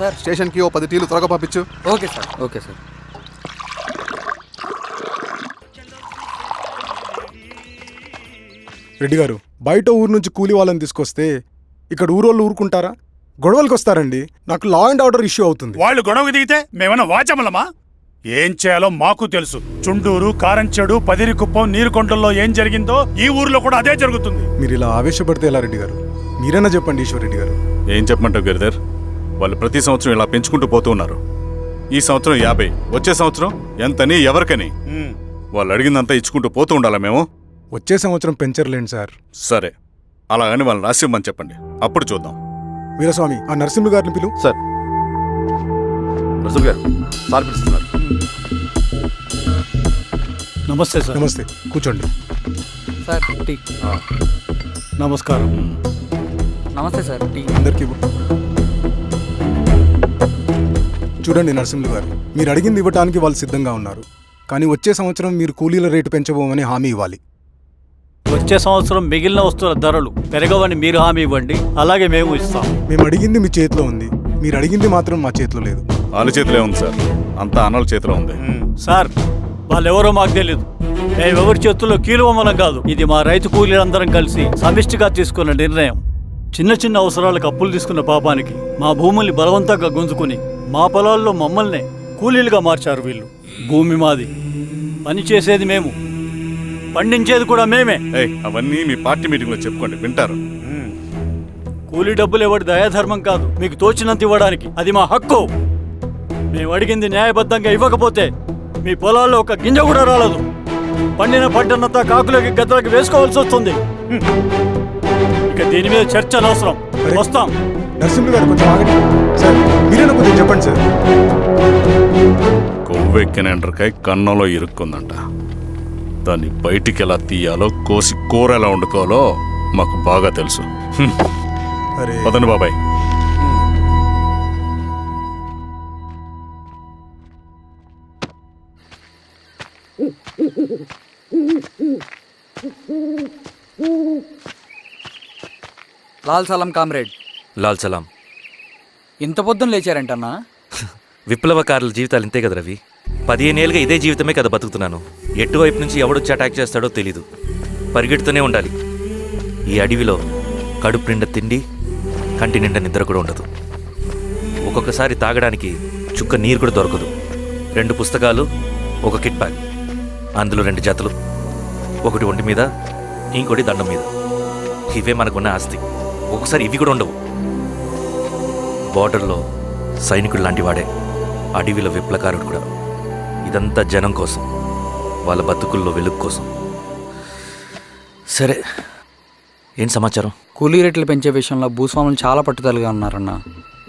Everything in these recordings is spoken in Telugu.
సార్. స్టేషన్కి ఓ పది టీలు త్వరగా పంపించు. Okay sir. Okay sir. Reddy గారు బయట ఊరు నుంచి కూలి వాళ్ళని తీసుకొస్తే ఇక్కడ ఊరోళ్ళు ఊరుకుంటారా? గొడవలకు వస్తారండి. నాకు లా అండ్ ఆర్డర్ ఇష్యూ అవుతుంది. వాళ్ళు గొడవకు దిగితే మేమన్నా వాచమలమా? ఏం చేయాలో మాకు తెలుసు. చుండూరు కారంచెడు పదిరికుప్పం నీరుకొండల్లో ఏం జరిగిందో ఈ ఊర్లో కూడా అదే జరుగుతుంది. మీరు ఇలా ఆవేశపడితే ఎలా రెడ్డి గారు? మీరైనా చెప్పండి ఈశ్వర్ రెడ్డి గారు. ఏం చెప్పమంటావు గిరిధర్? వాళ్ళు ప్రతి సంవత్సరం ఇలా పెంచుకుంటూ పోతూ ఉన్నారు. ఈ సంవత్సరం యాభై వచ్చే సంవత్సరం ఎంతని ఎవరికని? వాళ్ళు అడిగిందంతా ఇచ్చుకుంటూ పోతూ ఉండాలా మేము? వచ్చే సంవత్సరం పెంచర్లేండి సార్. సరే అలాగని వాళ్ళని రాసిమ్మని చెప్పండి. అప్పుడు చూద్దాం. వీరస్వామి ఆ నరసింహ గారిని పిలు. సార్. రసూల్ గారు సార్ పిలుస్తున్నారు. నమస్తే సార్. నమస్తే కూర్చోండి. Sir tea. నమస్కారం. నమస్తే సార్ టీ. అందరికీ. చూడండి నరసింహులు గారు మీరు అడిగింది ఇవ్వటానికి వాళ్ళు సిద్ధంగా ఉన్నారు. కానీ వచ్చే సంవత్సరం మీరు కూలీల రేటు పెంచబోమని హామీ ఇవ్వాలి. వచ్చే సంవత్సరం మిగిలిన వస్తువుల ధరలు పెరగవని మీరు హామీ ఇవ్వండి అలాగే మేము ఇస్తాం. మేము అడిగింది మీ చేతిలో ఉంది మీరు అడిగింది మాత్రం మా చేతిలో లేదు. వాళ్ళ చేతిలో ఉంది సార్. అంతా అన్నల చేతిలో ఉంది. సార్ వాళ్ళెవరో మాకు తెలియదు మేమెవరి చేతుల్లో కీలువమనం కాదు. ఇది మా రైతు కూలీలందరం కలిసి సమిష్టిగా తీసుకున్న నిర్ణయం. చిన్న చిన్న అవసరాలకు అప్పులు తీసుకున్న పాపానికి మా భూముల్ని బలవంతంగా గుంజుకుని మా పొలాల్లో మమ్మల్నే కూలీలుగా మార్చారు వీళ్ళు. భూమి మాది. పని చేసేది మేము. పండించేది కూడా మేమే. అవన్నీ మీ పార్టీ మీటింగ్లో చెప్పుకోండి వింటారు. కూలీ డబ్బులు ఇవ్వడం దయాధర్మం కాదు. మీకు తోచినంత ఇవ్వడానికి. అది మా హక్కు. మేము అడిగింది న్యాయబద్ధంగా ఇవ్వకపోతే మీ పొలాల్లో ఒక గింజ కూడా రాలదు. పండిన పంటనంతా కాకులకి గద్దలకి వేసుకోవాల్సి వస్తుంది. ఇక దీని మీద చర్చ అనవసరం. వస్తాం. నరసింహులు గారు కొంచెం ఆగండి. సార్ మీరైనా కొంచెం చెప్పండి సార్. కొవ్వెక్కిన ఎండ్రకాయ కన్నంలో ఇరుక్కుందంట. దాన్ని బయటికి ఎలా తీయాలో కోసి కూర ఎలా వండుకోవాలో మాకు బాగా తెలుసు. అరే. పదండి బాబాయ్. లాల్ సలం కామ్రేడ్. లాల్ సలాం. ఇంత పొద్దున లేచారంటన్నా? విప్లవకారుల జీవితాలు ఇంతే కదా రవి. పదిహేనేళ్ళుగా ఇదే జీవితమే కదా బతుకుతున్నాను. ఎటువైపు నుంచి ఎవడొచ్చి అటాక్ చేస్తాడో తెలీదు. పరిగెడుతూనే ఉండాలి. ఈ అడవిలో కడుపు నిండా తిండి కంటి నిండా నిద్ర కూడా ఉండదు. ఒక్కొక్కసారి తాగడానికి చుక్క నీరు కూడా దొరకదు. రెండు పుస్తకాలు ఒక కిట్ బ్యాగ్. అందులో రెండు జతలు. ఒకటి ఒంటి మీద ఇంకోటి దండం మీద. ఇవే మనకున్న ఆస్తి. ఒక్కొక్కసారి ఇవి కూడా ఉండవు. బార్డర్లో సైనికుడు లాంటి వాడే అడవిలో విప్లకారుడు కూడా. ఇదంతా జనం కోసం. వాళ్ళ బతుకుల్లో వెలుగు కోసం. సరే. ఏం సమాచారం? కూలీ రేట్లు పెంచే విషయంలో భూస్వాములు చాలా పట్టుదలగా ఉన్నారన్న.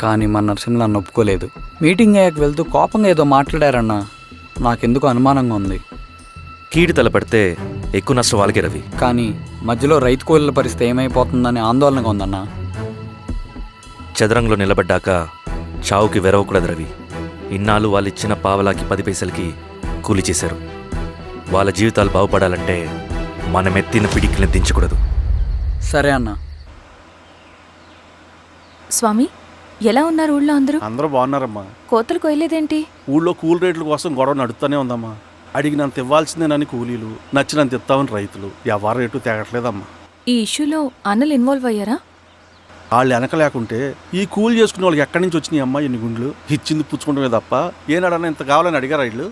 కానీ మన నరసింహ నన్ను ఒప్పుకోలేదు. మీటింగ్ అయ్యాక వెళ్తూ కోపంగా ఏదో మాట్లాడారన్న. నాకెందుకు అనుమానంగా ఉంది. కీడు తలపడితే ఎక్కువ నష్టం వాళ్ళకే రవి. కానీ మధ్యలో రైతు కూలీల పరిస్థితి ఏమైపోతుందని ఆందోళనగా ఉందన్న. చదరంగంలో నిలబడ్డాక చావుకి వెరవకూడదు రవి. ఇన్నాళ్ళు వాళ్ళు ఇచ్చిన పావలాకి పది పైసలకి కూలి చేశారు. వాళ్ళ జీవితాలు బాగుపడాలంటే మనం ఎత్తిన పిడికిని దించకూడదు. సరే అన్న. స్వామి ఎలా ఉన్నారు ఊళ్ళో అందరూ? అందరూ బాగున్నారమ్మా. కోతలు కొయ్యలేదేంటి ఊళ్ళో కూల్ రేట్ల కోసం గొడవ నడుస్తూనే ఉందమ్మా. అడిగినంత ఇవ్వాల్సిందేనని కూలీలు నచ్చినంత ఇస్తామని రైతులు. ఎవరు రేటు తేగట్లేదమ్మా. ఈ ఇష్యూలో అన్నలు ఇన్వాల్వ్ అయ్యారా? వాళ్ళు వెనక లేకుంటే ఈ కూలి చేసుకునే వాళ్ళకి ఎక్కడి నుంచి వచ్చినాయి అమ్మా ఎన్ని గుండ్లు? ఇచ్చింది పుచ్చుకుంటమే తప్ప ఏనాడన్నా ఇంత కావాలని అడిగారా వీళ్ళు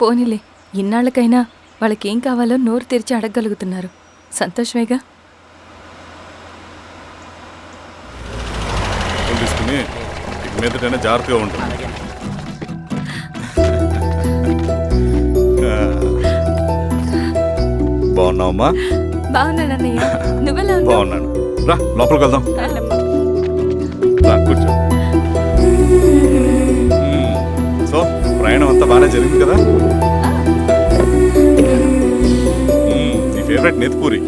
పోనీలే ఇన్నాళ్ళకైనా వాళ్ళకేం కావాలో నోరు తెరిచి అడగగలుగుతున్నారు. సంతోషమేగా? తీసుకుని మీదటైనా జాగ్రత్తగా ఉంటుంది బాగున్నావమ్మా? బాగున్నానన్నయ్య. నువ్వెలా బాగున్నాను. రా లోపలికి వెళ్దాం రా కూర్చో. సో ప్రయాణం అంతా బాగానే జరిగింది కదా. నీ ఫేవరెట్ నెత్తిపూరి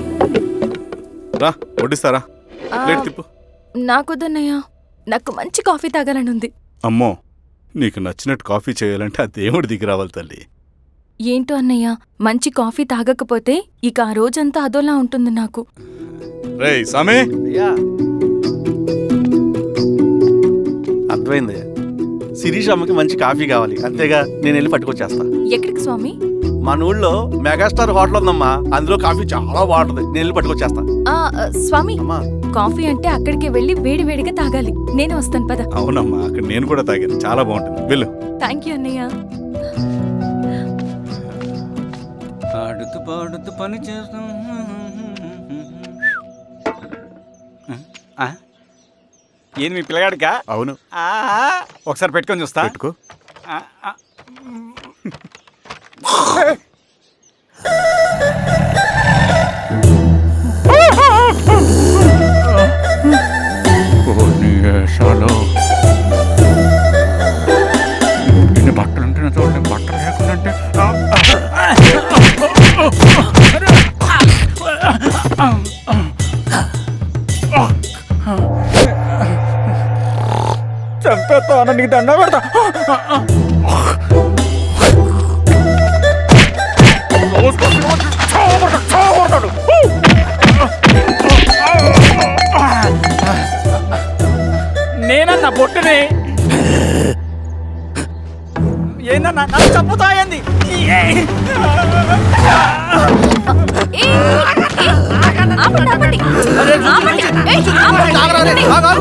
రా వడ్డిస్తారా? ప్లేట్ తిప్పు. నాకొద్దన్నయ్య నాకు మంచి కాఫీ తాగాలని ఉంది. అమ్మో నీకు నచ్చినట్టు కాఫీ చేయాలంటే ఆ దేవుడి దిగి రావాలి తల్లి. ఏంటో అన్నయ్య మంచి కాఫీ తాగకపోతే ఇక ఆ రోజంతా అదోలా ఉంటుంది నాకు. రేయ్ సామే! అర్థమైంది శిరీష్ అమ్మకి మంచి కాఫీ కావాలి. అంతేగా నేను వెళ్ళి పట్టుకొచ్చేస్తా. ఎక్కడికి స్వామి? మన ఊళ్ళో మెగాస్టార్ హోటల్ ఉందమ్మా. అందులో కాఫీ చాలా బాగుంటుంది. నేను వెళ్ళి పట్టుకొచ్చేస్తా. ఆ ఆ, స్వామి అమ్మా! కాఫీ అంటే అక్కడికి వెళ్ళి వేడి వేడిగా తాగాలి. నేను వస్తాను పద. అవునమ్మా అక్కడ నేను కూడా తాగాను. చాలా బాగుంటుంది. వెళ్ళు. థ్యాంక్ యూ అన్నయ్య. పని చేస్తాం. ఏంది మీ పిల్లగాడికా? అవును. ఒకసారి పెట్టుకొని చూస్తా. పెట్టుకో. దండ పెడతా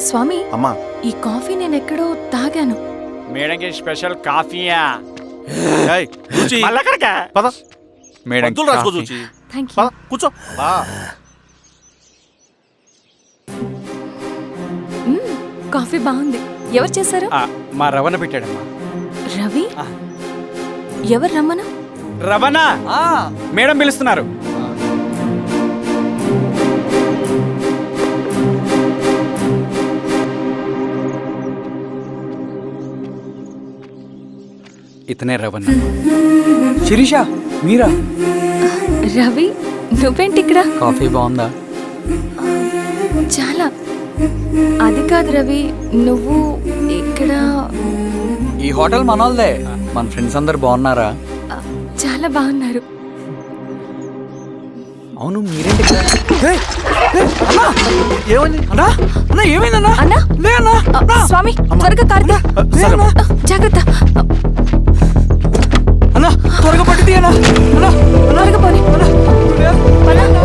స్వామి అమ్మా. ఈ కాఫీ నేను ఎక్కడో తాగాను. మేడంకి స్పెషల్ కాఫీయా? ఏయ్, చూచి. మళ్ళక్కడికా పద. మేడం మందులు రాసుకో చూచి. థ్యాంక్ యూ పద కూర్చో. బా. మ్మ్, కాఫీ బాగుంది. ఎవరు చేశారు? మా రవణ పెట్టాడమ్మా. రవి? ఆ. ఎవరు రమ్మను రవణ? మేడం పిలుస్తున్నారు. ఇతనే రవణ. శిరీష మీరా? రవి నువ్వేంటి ఇక్కడ? కాఫీ బాగుందా? చాలా. అది కాదు రవి నువ్వు ఇక్కడ? ఈ హోటల్ మనోల్దే. మన ఫ్రెండ్స్ అందరు బాగున్నారా? చాలా బాగున్నారు. అవును మీరేంటి! ఏమైంది? అన్నా అన్నా ఏమైందన్నా అన్నా? స్వామి త్వరగా జాగ్రత్త. అన్నా త్వరగా పట్టు తీయనా అన్నా త్వరగా పోనీ అన్నా పద.